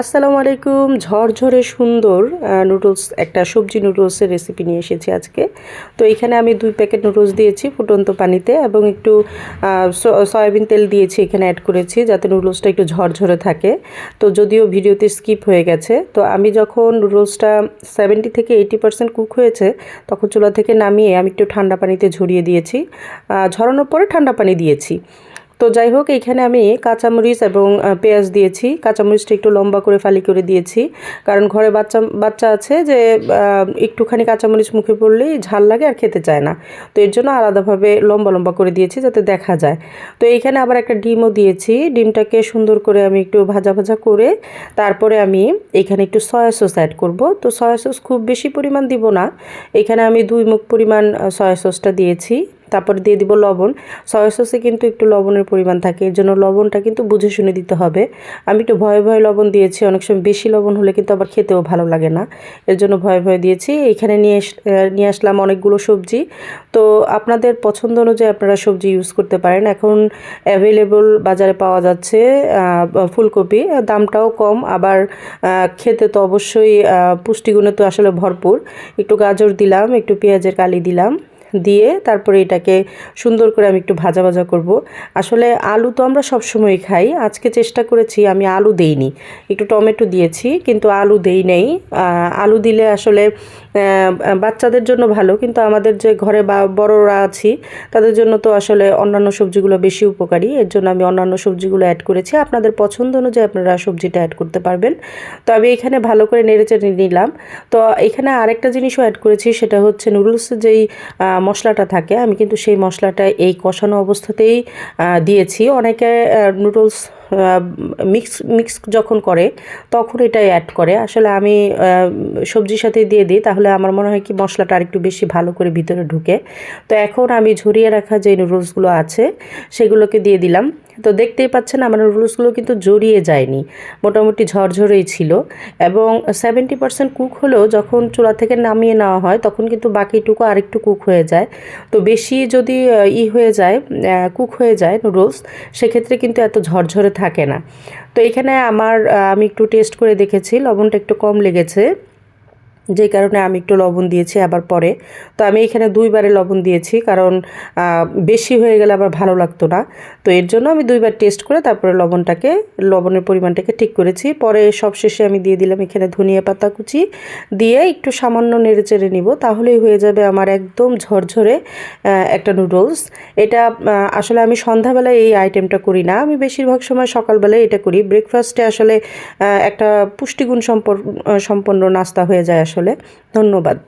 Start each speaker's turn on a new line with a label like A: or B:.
A: আসসালামু আলাইকুম। ঝরঝরে সুন্দর নুডলস একটা সবজি নুডলসের রেসিপি নিয়ে এসেছি আজকে। তো এখানে আমি দুই প্যাকেট নুডলস দিয়েছি ফুটন্ত পানিতে এবং একটু সয়াবিন তেল দিয়েছি এখানে অ্যাড করেছি যাতে নুডলসটা একটু ঝরঝরে থাকে। তো যদিও ভিডিওতে স্কিপ হয়ে গেছে, তো আমি যখন নুডলসটা সেভেন্টি থেকে এইটি পার্সেন্ট কুক হয়েছে, তখন চুলা থেকে নামিয়ে আমি একটু ঠান্ডা পানিতে ঝরিয়ে দিয়েছি। ঝরানোর পরে ঠান্ডা পানি দিয়েছি। তো যাই হোক এখানে আমি কাঁচামরিচ এবং পেঁয়াজ দিয়েছি। কাঁচামরিচটা একটু লম্বা করে ফালি করে দিয়েছি। কারণ ঘরে বাচ্চা বাচ্চা আছে যে একটুখানি কাঁচামরিচ মুখে পড়লেই ঝাল লাগে আর খেতে চায় না। তো এর জন্য আলাদাভাবে লম্বা লম্বা করে দিয়েছি যাতে দেখা যায়। তো এইখানে আবার একটা ডিমও দিয়েছি। ডিমটাকে সুন্দর করে আমি একটু ভাজা ভাজা করে তারপরে আমি এখানে একটু সয়া সস অ্যাড করব। তো সয়া সস খুব বেশি পরিমাণ দিব না। এখানে আমি দুই মুখ পরিমাণ সয়া সসটা দিয়েছি। তারপর দিয়ে দিব লবণ। সয়া সসে কিন্তু একটু লবণের পরিমাণ থাকে এর জন্য লবণটা কিন্তু বুঝে শুনে দিতে হবে। আমি একটু ভয়ে ভয়ে লবণ দিয়েছি, অনেক সময় বেশি লবণ হলে কিন্তু আবার খেতেও ভালো লাগে না। এর জন্য ভয়ে ভয়ে দিয়েছি। এখানে নিয়ে নিয়ে আসলাম অনেকগুলো সবজি। তো আপনাদের পছন্দ অনুযায়ী আপনারা সবজি ইউজ করতে পারেন। এখন অ্যাভেলেবল বাজারে পাওয়া যাচ্ছে ফুলকপি। দামটাও কম, আবার খেতে তো অবশ্যই পুষ্টিগুণে তো আসলে ভরপুর। একটু গাজর দিলাম, একটু পেঁয়াজের কালি দিলাম। দিয়ে তারপরে এটাকে সুন্দর করে আমি একটু ভাজা ভাজা করব। আসলে আলু তো আমরা সব সবসময় খাই। আজকে চেষ্টা করেছি, আমি আলু দেইনি। একটু টমেটো দিয়েছি, কিন্তু আলু দেই নেই। আলু দিলে আসলে বাচ্চাদের জন্য ভালো, কিন্তু আমাদের যে ঘরে বা বড়রা আছি, তাদের জন্য তো আসলে অন্যান্য সবজিগুলো বেশি উপকারী। এর জন্য আমি অন্যান্য সবজিগুলো অ্যাড করেছি। আপনাদের পছন্দ অনুযায়ী আপনারা সবজিটা অ্যাড করতে পারবেন। তো আমি এখানে ভালো করে নেড়েচেড়ে নিলাম। তো এখানে আরেকটা জিনিসও অ্যাড করেছি, সেটা হচ্ছে নুডলসের যেই মশলাটা থাকে, আমি কিন্তু সেই মশলাটা এই কষানো অবস্থাতেই দিয়েছি। অনেকে নুডলস মিক্স মিক্স যখন করে, তখন এটাই অ্যাড করে। আসলে আমি সবজির সাথে দিয়ে দিই, তাহলে আমার মনে হয় কি মশলাটা আরেকটু বেশি ভালো করে ভিতরে ঢুকে। তো এখন আমি ঝরিয়ে রাখা যে নুডলসগুলো আছে, সেগুলোকে দিয়ে দিলাম। তো দেখতেই পাচ্ছেন আমার নুডলসগুলো কিন্তু জড়িয়ে যায়নি। মোটামুটি ঝরঝরেই ছিল এবং সেভেন্টি পার্সেন্ট কুক হলেও যখন চুলা থেকে নামিয়ে নেওয়া হয় তখন কিন্তু বাকিটুকু আরেকটু কুক হয়ে যায়। তো বেশি যদি ই হয়ে যায় কুক হয়ে যায় নুডলস সেক্ষেত্রে কিন্তু এত ঝরঝরে থাকে না। তো এখানে আমার আমি একটু টেস্ট করে দেখেছি, লবণটা একটু কম লেগেছে। যে কারণে আমি একটু লবণ দিয়েছি আবার পরে। তো আমি এখানে দুইবারে লবণ দিয়েছি কারণ বেশি হয়ে গেলে আবার ভালো লাগতো না। তো এর জন্য আমি দুইবার টেস্ট করে তারপরে লবণটাকে, লবণের পরিমাণটাকে ঠিক করেছি। পরে সবশেষে আমি দিয়ে দিলাম এখানে ধনিয়া পাতা কুচি। দিয়ে একটু সামান্য নেড়ে চেড়ে নিব, তাহলেই হয়ে যাবে আমার একদম ঝরঝরে একটা নুডলস। এটা আসলে আমি সন্ধ্যাবেলায় এই আইটেমটা করি না। আমি বেশিরভাগ সময় সকালবেলায় এটা করি। ব্রেকফাস্টে আসলে একটা পুষ্টিগুণ সম্পন্ন নাস্তা হয়ে যায় আসলে ধন্যবাদ।